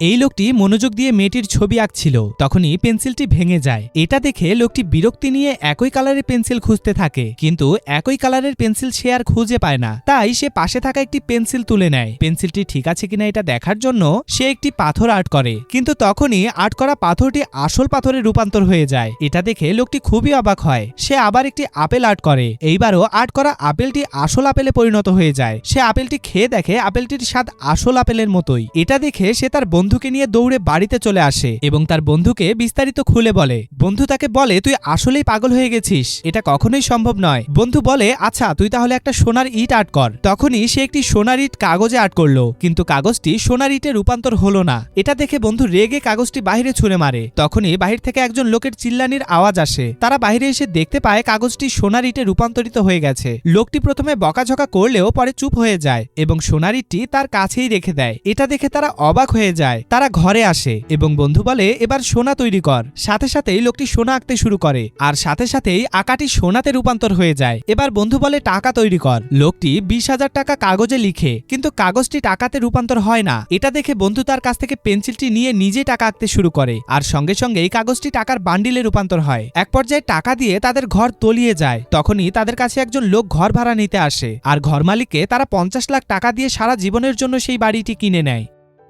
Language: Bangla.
এই লোকটি মনোযোগ দিয়ে মেয়েটির ছবি আঁকছিল। তখনই পেন্সিলটি ভেঙে যায়। এটা দেখে লোকটি বিরক্তি নিয়ে একই কালারের পেন্সিল খুঁজতে থাকে। কিন্তু একই কালারের পেন্সিল সে আর খুঁজে পায় না। তাই সে পাশে থাকা একটি পেন্সিল তুলে নেয়। পেন্সিলটি ঠিক আছে কিনা এটা দেখার জন্য সে একটি পাথর আর্ট করে। কিন্তু তখনই আর্ট করা পাথরটি আসল পাথরে রূপান্তর হয়ে যায়। এটা দেখে লোকটি খুবই অবাক হয়। সে আবার একটি আপেল আর্ট করে। এইবারও আর্ট করা আপেলটি আসল আপেলে পরিণত হয়ে যায়। সে আপেলটি খেয়ে দেখে আপেলটির স্বাদ আসল আপেলের মতোই। এটা দেখে সে তার বন্ধুকে নিয়ে দৌড়ে বাড়িতে চলে আসে এবং তার বন্ধুকে বিস্তারিত খুলে বলে। বন্ধু তাকে বলে, তুই আসলেই পাগল হয়ে গেছিস। এটা কখনোই সম্ভব নয়। বন্ধু বলে আচ্ছা তুই তাহলে একটা সোনার ইট আর্ট কর। তখনই সে একটি সোনার ইট কাগজে আর্ট করল, কিন্তু কাগজটি সোনার ইটে রূপান্তর হলো না। এটা দেখে বন্ধু রেগে কাগজটি বাহিরে ছুঁড়ে মারে। তখনই বাহির থেকে একজন লোকের চিল্লানির আওয়াজ আসে। তারা বাইরে এসে দেখতে পায় কাগজটি সোনার ইটে রূপান্তরিত হয়ে গেছে। লোকটি প্রথমে বকাঝকা করলেও পরে চুপ হয়ে যায় এবং সোনার ইটটি তার কাছেই রেখে দেয়। এটা দেখে তারা অবাক হয়ে যায়। তারা ঘরে আসে এবং বন্ধু বলে, এবার সোনা তৈরি কর। সাথে সাথেই লোকটি সোনা আঁকতে শুরু করে আর সাথে সাথেই আঁকাটি সোনাতে রূপান্তর হয়ে যায়। এবার বন্ধু বলে, টাকা তৈরি কর। লোকটি বিশ হাজার টাকা কাগজে লিখে, কিন্তু কাগজটি টাকাতে রূপান্তর হয় না। এটা দেখে বন্ধু তার কাছ থেকে পেন্সিলটি নিয়ে নিজে টাকা আঁকতে শুরু করে আর সঙ্গে সঙ্গে এই কাগজটি টাকার বান্ডিলে রূপান্তর হয়। এক পর্যায়ে টাকা দিয়ে তাদের ঘর তলিয়ে যায়। তখনই তাদের কাছে একজন লোক ঘর ভাড়া নিতে আসে আর ঘর মালিককে তারা পঞ্চাশ লাখ টাকা দিয়ে সারা জীবনের জন্য সেই বাড়িটি কিনে নেয়।